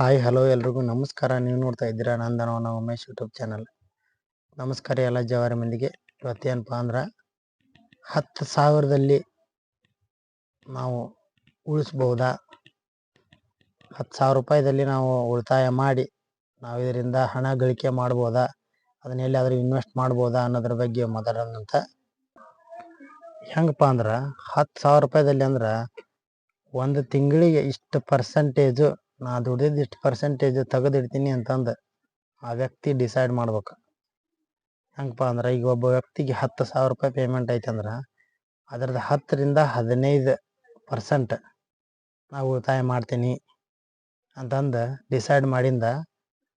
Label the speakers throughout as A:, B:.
A: Hi hello ಎಲ್ರಿಗೂ. ನಮಸ್ಕಾರ. ನೀವು ನೋಡ್ತಾ ಇದ್ದೀರಾ ನಂದನವನ ಉಮೇಶ್ ಯೂಟ್ಯೂಬ್ ಚಾನಲ್ ನಮಸ್ಕಾರ ಎಲ್ಲ ಜವಾರಿ ಮಂದಿಗೆ. ಇವತ್ತೇನಪ್ಪ ಅಂದ್ರೆ ಹತ್ತು ಸಾವಿರದಲ್ಲಿ ನಾವು ಉಳಿಸ್ಬೋದಾ? ಹತ್ತು ಸಾವಿರ ರೂಪಾಯಿದಲ್ಲಿ ನಾವು ಉಳಿತಾಯ ಮಾಡಿ ನಾವು ಇದರಿಂದ ಹಣ ಗಳಿಕೆ ಮಾಡ್ಬೋದಾ? ಅದನ್ನ ಎಲ್ಲಾದರೂ ಇನ್ವೆಸ್ಟ್ ಮಾಡ್ಬೋದಾ ಅನ್ನೋದ್ರ ಬಗ್ಗೆ ಮಾತಾಡೋಣಂತ ಹೆಂಗಪ್ಪ ಅಂದ್ರೆ ಹತ್ತು ಸಾವಿರ ರೂಪಾಯಿದಲ್ಲಿ ಅಂದ್ರೆ ಒಂದು ತಿಂಗಳಿಗೆ ಇಷ್ಟು ಪರ್ಸೆಂಟೇಜು ನಾ ದುಡಿದ ಇಷ್ಟು ಪರ್ಸೆಂಟೇಜ್ ತೆಗೆದಿಡ್ತೀನಿ ಅಂತಂದು ಆ ವ್ಯಕ್ತಿ ಡಿಸೈಡ್ ಮಾಡ್ಬೇಕು. ಹೆಂಗಪ್ಪ ಅಂದ್ರೆ ಈಗ ಒಬ್ಬ ವ್ಯಕ್ತಿಗೆ ಹತ್ತು ಸಾವಿರ ರೂಪಾಯಿ ಪೇಮೆಂಟ್ ಐತೆ ಅಂದ್ರೆ ಅದರದ್ದು ಹತ್ತರಿಂದ ಹದಿನೈದು ಪರ್ಸೆಂಟ್ ನಾವು ಉಳಿತಾಯ ಮಾಡ್ತೀನಿ ಅಂತಂದು ಡಿಸೈಡ್ ಮಾಡಿಂದ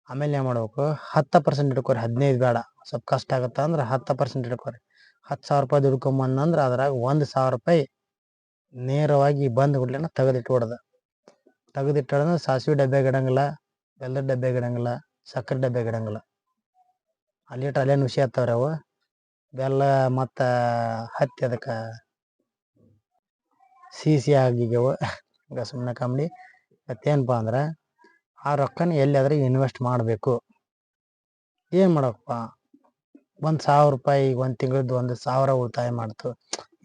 A: ಆಮೇಲೆ ಏನು ಮಾಡ್ಬೇಕು? ಹತ್ತು ಪರ್ಸೆಂಟ್ ಹಿಡ್ಕೊರಿ, ಹದಿನೈದು ಬೇಡ. ಸ್ವಲ್ಪ ಕಷ್ಟ ಆಗುತ್ತೆ ಅಂದ್ರೆ ಹತ್ತು ಪರ್ಸೆಂಟ್ ಹಿಡ್ಕೊರಿ. ಹತ್ತು ಸಾವಿರ ರೂಪಾಯಿ ದುಡ್ಕೊಂಬಂದ್ರೆ ಅದ್ರಾಗ ಒಂದು ಸಾವಿರ ರೂಪಾಯಿ ನೇರವಾಗಿ ಬಂದು ಕೂಡಲೇ ತೆಗೆದಿಟ್ಬಿಡೋದು. ತೆಗೆದಿಟ್ಟಂದ್ರೆ ಸಾಸಿವೆ ಡಬ್ಬೆ ಇಡಂಗಿಲ್ಲ ಬೆಲ್ಲದ ಡಬ್ಬೆ ಗಿಡಂಗಿಲ್ಲ ಸಕ್ಕರೆ ಡಬ್ಬ್ಯಾಗ ಇಡಂಗಿಲ್ಲ ಅಲ್ಲಿಟ್ಟು ಅಲ್ಲೇ ನುಸಿ ಆಗ್ತಾವ್ರಿ ಅವು ಬೆಲ್ಲ ಮತ್ತು ಹತ್ತಿ ಅದಕ್ಕೆ ಸಿಸಿ ಆಗಿಗ್ಯವು ಈಗ ಸುಮ್ಮನೆ ಮತ್ತೇನಪ್ಪ ಅಂದ್ರೆ ಆ ರೊಕ್ಕನ ಎಲ್ಲಿಯಾದ್ರೆ ಇನ್ವೆಸ್ಟ್ ಮಾಡಬೇಕು ಏನು ಮಾಡಪ್ಪ ಒಂದು ಸಾವಿರ ರೂಪಾಯಿ ಒಂದು ತಿಂಗಳದ್ದು ಒಂದು ಸಾವಿರ ಉಳಿತಾಯ ಮಾಡ್ತು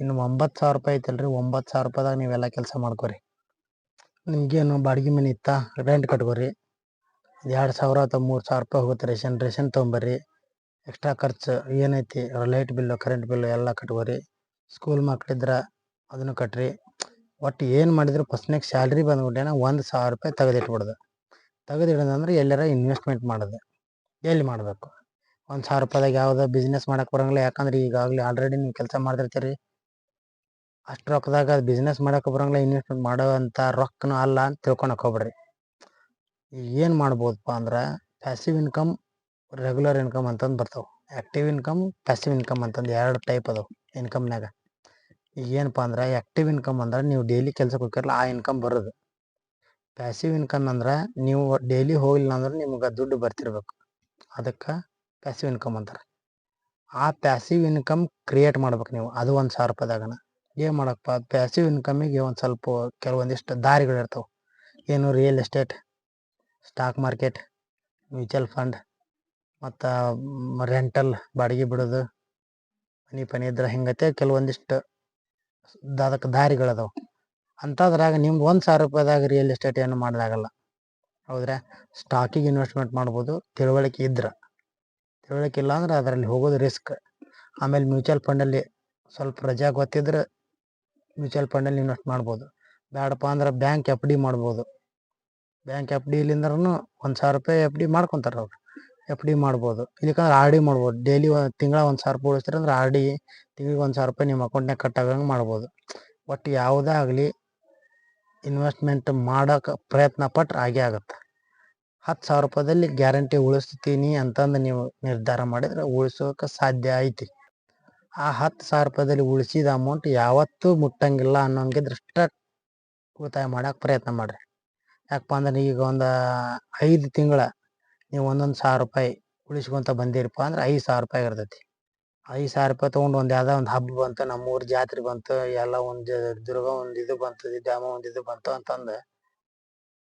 A: ಇನ್ನು ಒಂಬತ್ತು ಸಾವಿರ ರೂಪಾಯಿ ಐತಲ್ರಿ ಒಂಬತ್ತು ಸಾವಿರ ರೂಪಾಯಿದಾಗ ನೀವೆಲ್ಲ ಕೆಲಸ ಮಾಡ್ಕೊರಿ ನಿಮ್ಗೇನು ಬಾಡಿಗೆ ಮನೆ ಇತ್ತ? ರೆಂಟ್ ಕಟ್ಕೋರಿ. ಎರಡು ಸಾವಿರ ಅಥವಾ ಮೂರು ಸಾವಿರ ರೂಪಾಯಿ ಹೋಗುತ್ತೆ ರೇಷನ್. ರೇಷನ್ ತೊಗೊಂಬರ್ರಿ. ಎಕ್ಸ್ಟ್ರಾ ಖರ್ಚು ಏನೈತಿ? ಲೈಟ್ ಬಿಲ್ಲು ಕರೆಂಟ್ ಬಿಲ್ಲು ಎಲ್ಲ ಕಟ್ಕೋರಿ. ಸ್ಕೂಲ್ ಮಕ್ಕಳಿದ್ರೆ ಅದನ್ನು ಕಟ್ರಿ. ಒಟ್ಟು ಏನು ಮಾಡಿದ್ರು ಫಸ್ಟ್ನಾಗ ಸ್ಯಾಲ್ರಿ ಬಂದ್ಬಿಟ್ಟೇನ ಒಂದು ಸಾವಿರ ರೂಪಾಯಿ ತೆಗೆದಿಟ್ಬಿಡ್ದು. ತೆಗೆದಿಡೋದಂದ್ರೆ ಎಲ್ಲಾರ ಇನ್ವೆಸ್ಟ್ಮೆಂಟ್ ಮಾಡೋದು. ಎಲ್ಲಿ ಮಾಡಬೇಕು? ಒಂದು ಸಾವಿರ ರೂಪಾಯಿದಾಗ ಯಾವುದೋ ಬಿಸ್ನೆಸ್ ಮಾಡೋಕ್ಕೆ ಬರೋಂಗಿಲ್ಲ. ಯಾಕಂದ್ರೆ ಈಗಾಗಲೇ ಆಲ್ರೆಡಿ ನೀವು ಕೆಲಸ ಮಾಡ್ತಿರ್ತೀರಿ. ಅಷ್ಟು ರೊಕ್ಕದಾಗ ಅದು ಬಿಸ್ನೆಸ್ ಮಾಡಕ್ಕೆ ಬರೋಂಗಿಲ್ಲ ಇನ್ವೆಸ್ಟ್ಮೆಂಟ್ ಮಾಡೋವಂಥ ರೊಕ್ಕನೂ ಅಲ್ಲ ಅಂತ ತಿಳ್ಕೊಳಕ್ಕೆ ಹೋಗ್ಬೇಡ್ರಿ. ಏನು ಮಾಡ್ಬೋದಪ್ಪ ಅಂದ್ರೆ ಪ್ಯಾಸಿವ್ ಇನ್ಕಮ್ ರೆಗ್ಯುಲರ್ ಇನ್ಕಮ್ ಅಂತಂದು ಬರ್ತಾವೆ. ಆ್ಯಕ್ಟಿವ್ ಇನ್ಕಮ್ ಪ್ಯಾಸಿವ್ ಇನ್ಕಮ್ ಅಂತಂದು ಎರಡು ಟೈಪ್ ಅದಾವೆ ಇನ್ಕಮ್ನಾಗ ಈಗ ಏನಪ್ಪ ಅಂದ್ರೆ ಆ್ಯಕ್ಟಿವ್ ಇನ್ಕಮ್ ಅಂದ್ರೆ ನೀವು ಡೈಲಿ ಕೆಲ್ಸಕ್ಕೆ ಹೋಗಿರಲ್ಲ ಆ ಇನ್ಕಮ್ ಬರೋದು. ಪ್ಯಾಸಿವ್ ಇನ್ಕಮ್ ಅಂದ್ರೆ ನೀವು ಡೈಲಿ ಹೋಗಿಲ್ಲ ಅಂದ್ರೆ ನಿಮ್ಗೆ ದುಡ್ಡು ಬರ್ತಿರ್ಬೇಕು. ಅದಕ್ಕೆ ಪ್ಯಾಸಿವ್ ಇನ್ಕಮ್ ಅಂತಾರೆ. ಆ ಪ್ಯಾಸಿವ್ ಇನ್ಕಮ್ ಕ್ರಿಯೇಟ್ ಮಾಡ್ಬೇಕು ನೀವು, ಅದು ಒಂದು ಸಾವಿರ ರೂಪಾಯಿದಾಗನ. ಏನು ಮಾಡಪ್ಪ ಪ್ಯಾಸಿವ್ ಇನ್ಕಮಿಗೆ ಒಂದು ಸ್ವಲ್ಪ ಕೆಲವೊಂದಿಷ್ಟು ದಾರಿಗಳು ಇರ್ತಾವ. ಏನು real estate stock market mutual fund ಮತ್ತು ರೆಂಟಲ್ ಬಾಡಿಗೆ ಬಿಡೋದು, ಮನೆ ಪನಿ ಇದ್ರೆ ಹಿಂಗತೆ ಕೆಲವೊಂದಿಷ್ಟು ಅದಕ್ಕೆ ದಾರಿಗಳದಾವೆ ಅಂಥದ್ರಾಗ ನಿಮ್ದು ಒಂದು ಸಾವಿರ ರೂಪಾಯಿದಾಗ ರಿಯಲ್ ಎಸ್ಟೇಟ್ ಏನು ಮಾಡೋದಾಗಲ್ಲ. ಹೌದ್ರೆ? ಸ್ಟಾಕಿಗೆ ಇನ್ವೆಸ್ಟ್ಮೆಂಟ್ ಮಾಡ್ಬೋದು, ತಿಳುವಳಿಕೆ ಇದ್ರೆ. ತಿಳುವಳಿಕೆ ಇಲ್ಲ ಅಂದ್ರೆ ಅದರಲ್ಲಿ ಹೋಗೋದು ರಿಸ್ಕ್ ಆಮೇಲೆ ಮ್ಯೂಚುವಲ್ ಫಂಡಲ್ಲಿ ಸ್ವಲ್ಪ ರಜಾ ಗೊತ್ತಿದ್ರೆ ಮ್ಯೂಚುವಲ್ ಫಂಡಲ್ಲಿ ಇನ್ವೆಸ್ಟ್ ಮಾಡ್ಬೋದು. ಬೇಡಪ್ಪ ಅಂದ್ರೆ ಬ್ಯಾಂಕ್ ಎಫ್ ಡಿ ಮಾಡ್ಬೋದು. ಬ್ಯಾಂಕ್ ಎಫ್ ಡಿ ಇಲ್ಲಿಂದ್ರೂ ಒಂದು ಸಾವಿರ ರೂಪಾಯಿ ಎಫ್ ಡಿ ಮಾಡ್ಕೊತಾರೆ ಅವ್ರು. ಎಫ್ ಡಿ ಮಾಡ್ಬೋದು. ಇಲ್ಲಿಕಂದ್ರೆ ಆರ್ ಡಿ ಮಾಡ್ಬೋದು. ಡೈಲಿ ತಿಂಗಳ ಒಂದು ಸಾವಿರ ರೂಪಾಯಿ ಉಳಿಸ್ತಾರೆ ಅಂದ್ರೆ ಆರ್ ಡಿ ತಿಂಗಳಿಗೆ ಒಂದು ಸಾವಿರ ರೂಪಾಯಿ ನಿಮ್ಮ ಅಕೌಂಟ್ನಾಗ ಕಟ್ ಮಾಡ್ಬೋದು. ಒಟ್ಟು ಯಾವುದೇ ಆಗಲಿ ಇನ್ವೆಸ್ಟ್ಮೆಂಟ್ ಮಾಡೋಕೆ ಪ್ರಯತ್ನ ಪಟ್ರೆ ಆಗೇ ಆಗುತ್ತೆ. ಹತ್ತು ಸಾವಿರ ರೂಪಾಯಿದಲ್ಲಿ ಗ್ಯಾರಂಟಿ ಉಳಿಸ್ತೀನಿ ಅಂತಂದು ನೀವು ನಿರ್ಧಾರ ಮಾಡಿದ್ರೆ ಉಳಿಸೋಕೆ ಸಾಧ್ಯ ಐತಿ. ಆ ಹತ್ತು ಸಾವಿರ ರೂಪಾಯಿದಲ್ಲಿ ಉಳಿಸಿದ ಅಮೌಂಟ್ ಯಾವತ್ತೂ ಮುಟ್ಟಂಗಿಲ್ಲ ಅನ್ನೋಂಗೆ ಅಷ್ಟ ಉಳಿತಾಯ ಮಾಡೋಕೆ ಪ್ರಯತ್ನ ಮಾಡಿರಿ. ಯಾಕಪ್ಪ ಅಂದ್ರೆ ಈಗ ಒಂದು ಐದು ತಿಂಗಳ ನೀವು ಒಂದೊಂದು ಸಾವಿರ ರೂಪಾಯಿ ಉಳಿಸ್ಕೊಂತ ಬಂದಿರಪ್ಪ ಅಂದ್ರೆ ಐದು ಸಾವಿರ ರೂಪಾಯಿ ಇರ್ತೈತಿ. ಐದು ಸಾವಿರ ರೂಪಾಯಿ ತೊಗೊಂಡು ಒಂದು ಯಾವುದೋ ಒಂದು ಹಬ್ಬ ಬಂತು, ನಮ್ಮೂರು ಜಾತ್ರೆ ಬಂತು, ಎಲ್ಲ ಒಂದು ದುರ್ಗ ಒಂದು ಇದು ಬಂತು ಡ್ಯಾಮ ಒಂದು ಇದು ಬಂತು ಅಂತಂದು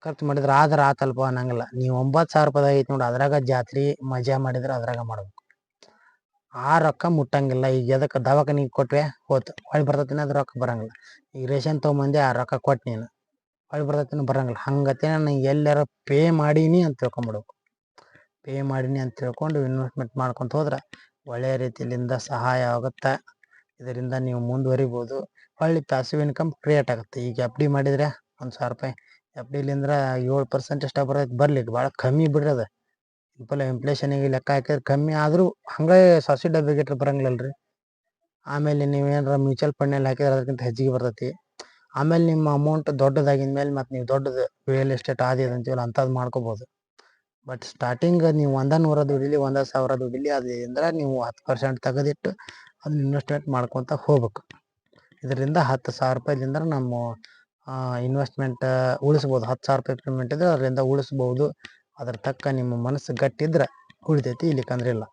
A: ಖರ್ಚು ಮಾಡಿದ್ರೆ ಆದ್ರೆ ಆತಲ್ಪ ಅನ್ನಂಗಿಲ್ಲ. ನೀವು ಒಂಬತ್ತು ಸಾವಿರ ರೂಪಾಯಿ ಐತಿ ನೋಡಿ, ಅದ್ರಾಗ ಜಾತ್ರೆ ಮಜಾ ಮಾಡಿದ್ರೆ ಅದ್ರಾಗ ಮಾಡ್ಬೇಕು. ಆ ರೊಕ್ಕ ಮುಟ್ಟಂಗಿಲ್ಲ. ಈಗ ಎದಕ್ಕೆ ದವಾಖಾನಿಗೆ ಕೊಟ್ವೆ, ಹೋತು. ಹೊಳ್ಳಿ ಬರ್ತೈತಿನ ಅದು ರೊಕ್ಕ ಬರಂಗಿಲ್ಲ. ಈಗ ರೇಷನ್ ತೊಗೊಂಬಂದೆ ಆ ರೊಕ್ಕ ಕೊಟ್ಟು ನೀನು. ಹೊಳ್ಳಿ ಬರ್ತೈತಿನ ಬರಂಗಿಲ್ಲ. ಹಂಗತೆ ನಾನು ಎಲ್ಲಾರ ಪೇ ಮಾಡೀನಿ ಅಂತ ತಿಳ್ಕೊಂಬಿಡ್ಬೇಕು. ಪೇ ಮಾಡೀನಿ ಅಂತ ತಿಳ್ಕೊಂಡು ಇನ್ವೆಸ್ಟ್ಮೆಂಟ್ ಮಾಡ್ಕೊಂತ ಹೋದ್ರೆ ಒಳ್ಳೆಯ ರೀತಿಯಿಂದ ಸಹಾಯ ಆಗುತ್ತೆ. ಇದರಿಂದ ನೀವು ಮುಂದುವರಿಬೋದು. ಹೊಳ್ಳಿ ಪ್ಯಾಸಿವ್ ಇನ್ಕಮ್ ಕ್ರಿಯೇಟ್ ಆಗುತ್ತೆ. ಈಗ ಎಫ್ ಡಿ ಮಾಡಿದರೆ ಒಂದು ಸಾವಿರ ರೂಪಾಯಿ. ಎಫ್ ಡಿಲಿಂದ್ರ ಏಳು ಪರ್ಸೆಂಟ್ ಎಷ್ಟ ಬರ್ತೈತೆ ಬರಲಿ ಭಾಳ ಕಮ್ಮಿ ಬಿಡ್ರಿ ಅದು. ಇಂಪಲ್ಲ ಈಗ ಲೆಕ್ಕ ಹಾಕಿದ್ರೆ ಕಮ್ಮಿ ಆದರೂ ಹಂಗೆ ಸಾಸಿ ಡಬ್ಬಿಗೆ ಇಟ್ರೆ ಬರಂಗಿಲ್ಲಲ್ರಿ. ಆಮೇಲೆ ನೀವು ಏನಾರ ಮ್ಯೂಚುವಲ್ ಫಂಡ್ನಲ್ಲಿ ಹಾಕಿದ್ರೆ ಅದಕ್ಕಿಂತ ಹೆಚ್ಚಿಗೆ ಬರ್ತೈತಿ. ಆಮೇಲೆ ನಿಮ್ಮ ಅಮೌಂಟ್ ದೊಡ್ಡದಾಗಿದ ಮೇಲೆ ಮತ್ತು ನೀವು ದೊಡ್ಡದು ರಿಯಲ್ ಎಸ್ಟೇಟ್ ಆದಿದೆ ಅಂತೀವಲ್ಲ ಅಂಥದ್ದು ಮಾಡ್ಕೋಬೋದು. ಬಟ್ ಸ್ಟಾರ್ಟಿಂಗ್ ನೀವು ಒಂದ ನೂರ ದುಡಿಲಿ ಒಂದ ಸಾವಿರ ದುಡಿಲಿ ಅದರಿಂದ ನೀವು ಹತ್ತು ಪರ್ಸೆಂಟ್ ತೆಗೆದಿಟ್ಟು ಅದನ್ನ ಇನ್ವೆಸ್ಟ್ಮೆಂಟ್ ಮಾಡ್ಕೊತ ಹೋಗ್ಬೇಕು. ಇದರಿಂದ ಹತ್ತು ಸಾವಿರ ರೂಪಾಯಿದಿಂದ ನಮ್ಮ ಇನ್ವೆಸ್ಟ್ಮೆಂಟ್ ಉಳಿಸ್ಬೋದು. ಹತ್ತು ಸಾವಿರ ರೂಪಾಯಿ ಪೇಮೆಂಟ್ ಇದ್ರೆ ಅದರಿಂದ ಉಳಿಸ್ಬೋದು. ಅದ್ರ ತಕ್ಕ ನಿಮ್ಮ ಮನಸ್ಸು ಗಟ್ಟಿದ್ರೆ ಉಳಿತೈತಿ ಇಲ್ಲಿಕಂದ್ರೆ ಇಲ್ಲ.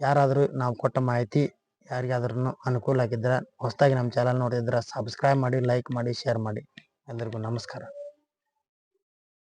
A: ಯಾರಾದರೂ ನಾವು ಕೊಟ್ಟ ಮಾಹಿತಿ ಯಾರಿಗಾದ್ರೂ ಅನುಕೂಲ ಆಗಿದ್ರೆ ಹೊಸದಾಗಿ ನಮ್ಮ ಚಾನಲ್ ನೋಡಿದ್ರೆ ಸಬ್ಸ್ಕ್ರೈಬ್ ಮಾಡಿ ಲೈಕ್ ಮಾಡಿ ಶೇರ್ ಮಾಡಿ. ಎಲ್ಲರಿಗೂ ನಮಸ್ಕಾರ.